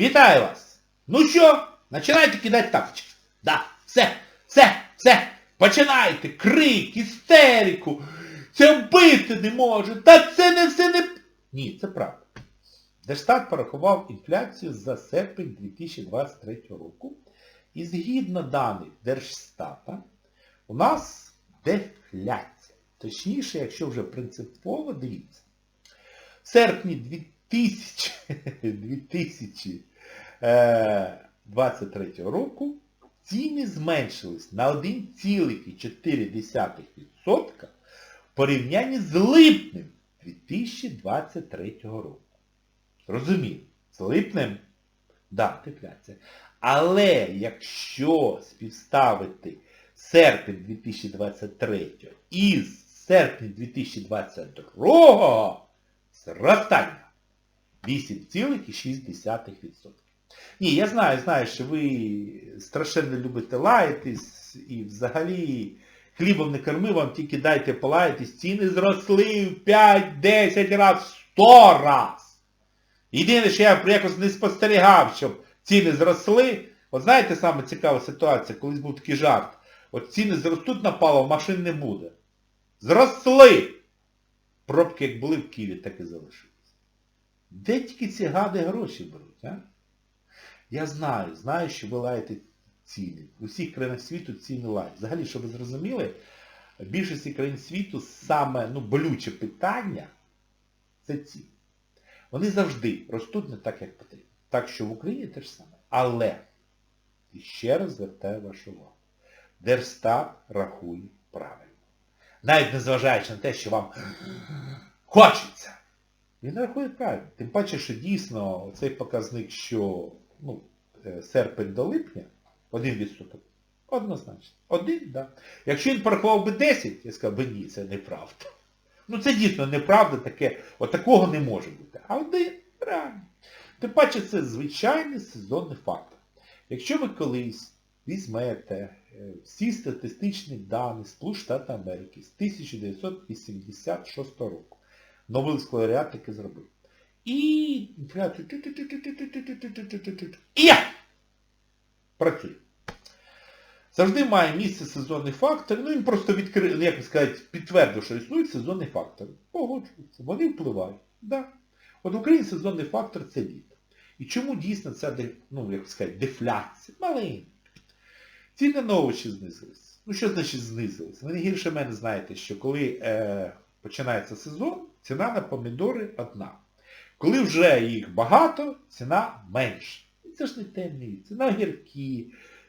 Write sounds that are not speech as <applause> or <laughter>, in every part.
Вітаю вас! Ну що, починайте кидати тапочки. Да, все, все, все. Починайте. Крик, істерику. Це вбити не може. Та це не все не... Ні, це правда. Держстат порахував інфляцію за серпень 2023 року. І згідно даних Держстата, у нас дефляція. Точніше, якщо вже принципово, дивіться. В серпні 2000, 2023 року ціни зменшились на 1,4% в порівнянні з липнем 2023 року. Розумію, з липнем, да, дефляція. Але якщо співставити серпень 2023 із серпня 2022 зростання 8,6%. Ні, я знаю, знаю, що ви страшенно любите лаятись і взагалі хлібом не корми, вам тільки дайте полаятись, ціни зросли в 5-10 раз, 100 раз. Єдине, що я якось не спостерігав, щоб ціни зросли. От знаєте, саме цікава ситуація, колись був такий жарт. От ціни зростуть на паливо, машин не буде. Зросли! Пробки як були в Києві, так і залишились. Де тільки ці гади гроші беруть, а? Я знаю, знаю, що ви лаєте ціни. У всіх країнах світу ціни лають. Взагалі, щоб ви зрозуміли, в більшості країн світу саме ну, болюче питання це ціни. Вони завжди ростуть не так, як потрібно. Так що в Україні те ж саме. Але, і ще раз звертаю вашу увагу, Держстат рахує правильно. Навіть незважаючи на те, що вам <gasps> хочеться. Він рахує правильно. Тим паче, що дійсно цей показник, що ну, е, серпень до липня, 1%, однозначно. Один, так. Да. Якщо він порахував би 10, я сказав би ні, це неправда. Ну це дійсно неправда, таке, от такого не може бути. А один, правильно. Тим паче це звичайний сезонний фактор. Якщо ви колись візьмете е, всі статистичні дані Штатів Америки з 1986 року, Нобелівський лауреат таки зробив. І інфляцію. І я! Працює. Завжди має місце сезонний фактор, ну він просто відкрив, як сказати, підтвердив, що існують сезонні фактори. Погоджуються. Вони впливають. Да. От в Україні сезонний фактор це літо. І чому дійсно ця, ну, як сказати, дефляція? Маленька. Ціни на овочі знизились. Ну що значить знизились? Ви не гірше мене знаєте, що коли е, починається сезон, ціна на помідори одна. Коли вже їх багато, ціна менша. І це ж не темні, ціна огірки,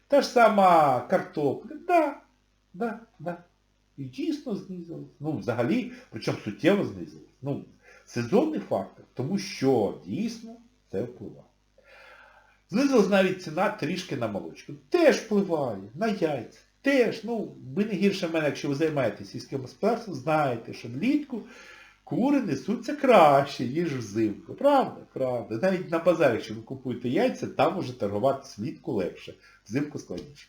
та ж сама картопля. Да, да, да. І дійсно знизилось. Ну, взагалі, причому суттєво знизилось. Ну, сезонний фактор, тому що дійсно це впливає. Знизилась навіть ціна трішки на молочку. Теж впливає, на яйця. Теж, ну, ви не гірше мене, якщо ви займаєтесь сільським господарством, знаєте, що влітку кури несуться краще, ніж взимку. Правда? Правда. Навіть на базарі, якщо ви купуєте яйця, там може торгувати влітку легше, взимку складніше.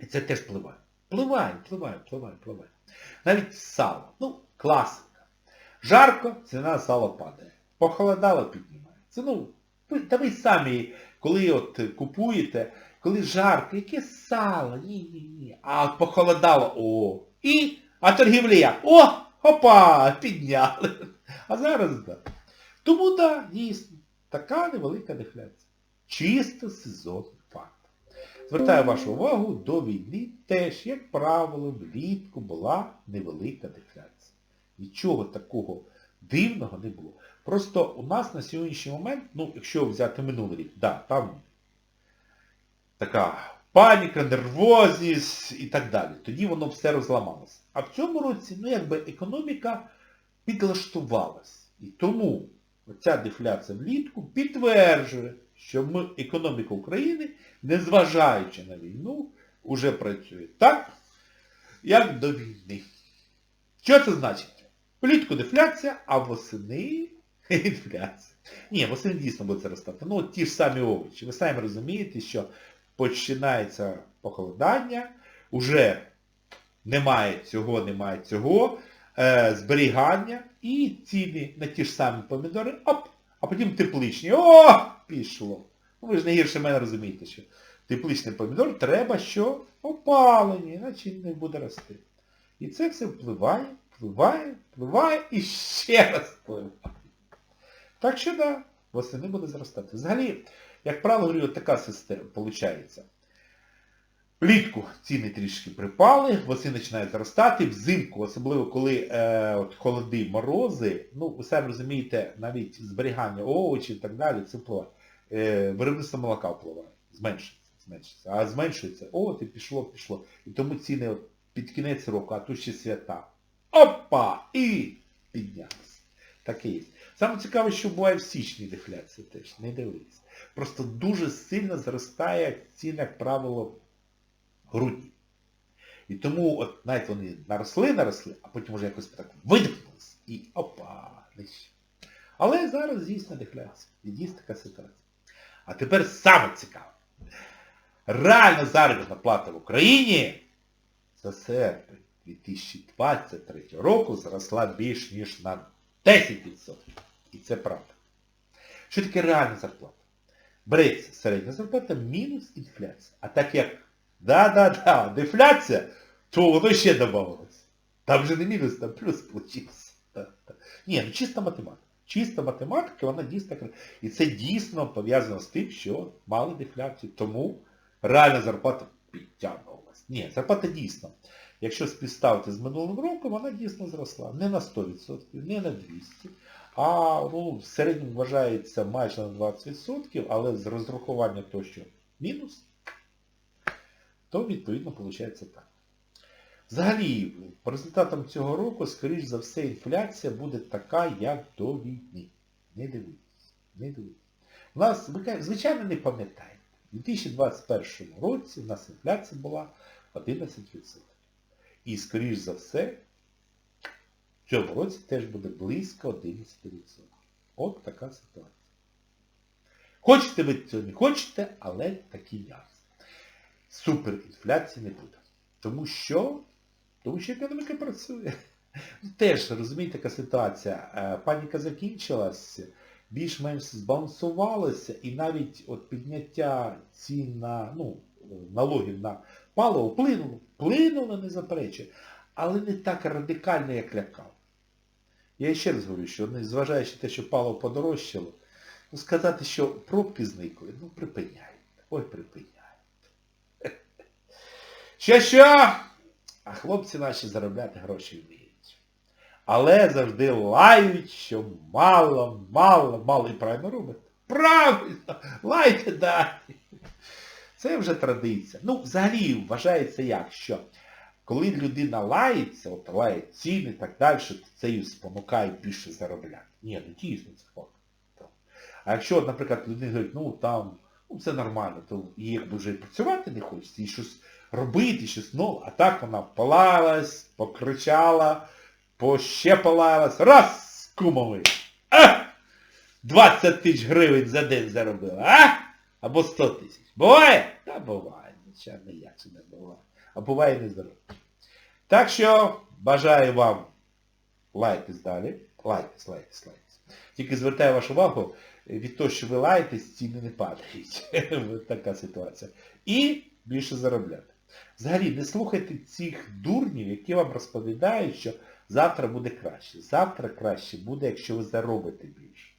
І це теж впливає. Впливає, впливає, впливає, впливає. Навіть сало. Ну, класика. Жарко, ціна сала падає. Похолодало, піднімається. Ну, та ви самі, коли от купуєте, коли жарко, яке сало, ні-ні-ні. А от похолодало, о. І, а торгівля, о, опа, підняли. А зараз так. Тому так, дійсно, така невелика дефляція. Чисто сезонний факт. Звертаю вашу увагу, до війни теж, як правило, влітку була невелика дефляція. Нічого такого дивного не було. Просто у нас на сьогоднішній момент, ну, якщо взяти минулий рік, да, там така паніка, нервозність і так далі. Тоді воно все розламалося. А в цьому році, ну, якби економіка підлаштувалась. І тому оця дефляція влітку підтверджує, що ми, економіка України, незважаючи на війну, вже працює так, як до війни. Що це значить? Влітку дефляція, а восени <laughs> інфляція. Ні, восени дійсно буде зростати. Ну, ті ж самі овочі. Ви самі розумієте, що починається похолодання, уже немає цього, немає цього, е, зберігання і ціни на ті ж самі помідори, оп, А потім тепличні. О, пішло. Ну, ви ж не гірше мене розумієте, що тепличний помідор треба що? Опалення, іначе не буде рости. І це все впливає, впливає, впливає і ще раз впливає. Так що да, восени буде зростати. Взагалі, як правило, така система виходить. Влітку ціни трішки припали, восени починають зростати, взимку, особливо коли е, от холоди, морози, ну, ви самі розумієте, навіть зберігання овочів і так далі, це впливає. Е, виробництво молока впливає, зменшується, зменшується. А зменшується, от і пішло, пішло. І тому ціни от під кінець року, а тут ще свята. Опа! І піднялися. Таке є. Саме цікаве, що буває в січні дефляція теж, не дивись. Просто дуже сильно зростає ціна, як правило, грудні. І тому, от навіть вони наросли, наросли, а потім вже якось так видихнулись і опа, нижче. Але зараз дійсно дефляція. І дійсно така ситуація. А тепер саме цікаве. Реальна заробітна плата в Україні за серпень 2023 року зросла більш ніж на 10%. І це правда. Що таке реальна зарплата? Береться середня зарплата мінус інфляція. А так як да-да-да, дефляція, то воно ще додавалось. Там вже не мінус, там плюс получився. Ні, ну чиста математика. Чиста математика, вона дійсно. І це дійсно пов'язано з тим, що мали дефляцію. Тому реальна зарплата підтягнулася. Ні, зарплата дійсно. Якщо співставити з минулим роком, вона дійсно зросла. Не на 100%, не на 200%, а ну, в середньому вважається майже на 20%, але з розрахування того, що мінус, то відповідно виходить так. Взагалі, по результатам цього року, скоріш за все, інфляція буде така, як до війни. Не дивіться, не дивіться. У нас, ви, звичайно, не пам'ятаєте, у 2021 році у нас інфляція була 11%. І, скоріш за все, в цьому році теж буде близько 11%. От така ситуація. Хочете ви цього не хочете, але такий нюанс. Суперінфляції не буде. Тому що? Тому що економіка працює. Теж, розумієте, така ситуація. Е, Паніка закінчилась, більш-менш збалансувалося, і навіть от підняття цін на, ну, налогів на паливо вплинуло. Вплинуло, не заперечує. Але не так радикально, як лякав. Я ще раз говорю, що зважаючи те, що паливо подорожчало, ну сказати, що пробки зникли, ну припиняйте. Ой, припиняйте. Що що? А хлопці наші заробляти гроші вміють. Але завжди лають, що мало, мало, мало і правильно робите. Правильно! Лайте далі. Це вже традиція. Ну, взагалі вважається як, що коли людина лається, от лає ціни і так далі, то це її спонукає більше заробляти. Ні, ну дійсно це факт. А якщо, наприклад, людина говорить, ну там, ну це нормально, то їй якби вже і працювати не хочеться, і щось робити, щось нове. А так вона полалась, покричала, поще полалась, раз з. А! 20 тисяч гривень за день заробила, а? Або 100 тисяч. Буває? Та буває, звичайно, як це не буває. А буває не здорово. Так що бажаю вам лайтесь далі. Лайтесь, лайтесь, лайтесь. Тільки звертаю вашу увагу, від того, що ви лаєтесь, ціни не падають. <laughs> така ситуація. І більше заробляти. Взагалі, не слухайте цих дурнів, які вам розповідають, що завтра буде краще. Завтра краще буде, якщо ви заробите більше.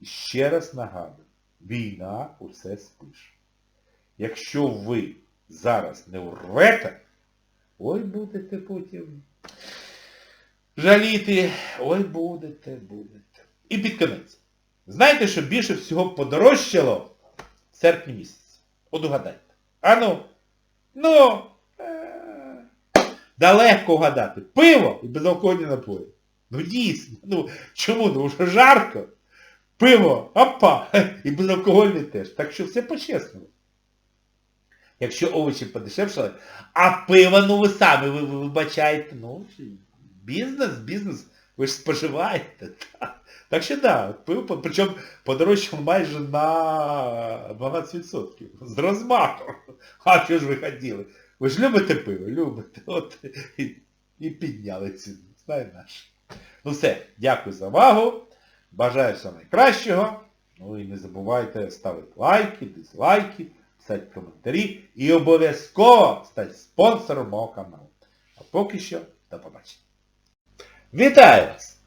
І ще раз нагадую, війна усе спише. Якщо ви зараз не урвете, ой будете потім жаліти, ой будете, будете. І під кінець. Знаєте, що більше всього подорожчало в серпні місяці? От угадайте. А ну, е, да легко вгадати. Пиво і безалкогольні напої. Ну дійсно, ну чому? Ну що жарко. Пиво, опа, <laughs> і безалкогольне теж. Так що все по-чесному. Якщо овочі подешевшали, а пиво, ну ви самі, ви вибачаєте, ну, бізнес, бізнес, ви ж споживаєте. <laughs> Так, так що да, пиво, причому подорожчало майже на 12%. З розмахом. А що ж ви хотіли? Ви ж любите пиво? Любите. От і, і підняли ціну. Знає наш. Ну все, дякую за увагу. Бажаю всього найкращого. Ну і не забувайте ставити лайки, дизлайки, писати коментарі і обов'язково стати спонсором мого каналу. А поки що, до побачення. Вітаю вас!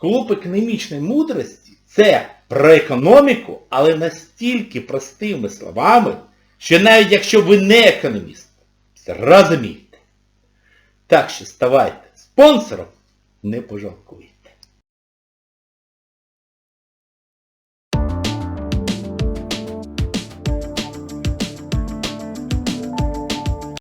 Клуб економічної мудрості це про економіку, але настільки простими словами, що навіть якщо ви не економіст, зрозумієте. Так що ставайте спонсором, не пожалкуйте.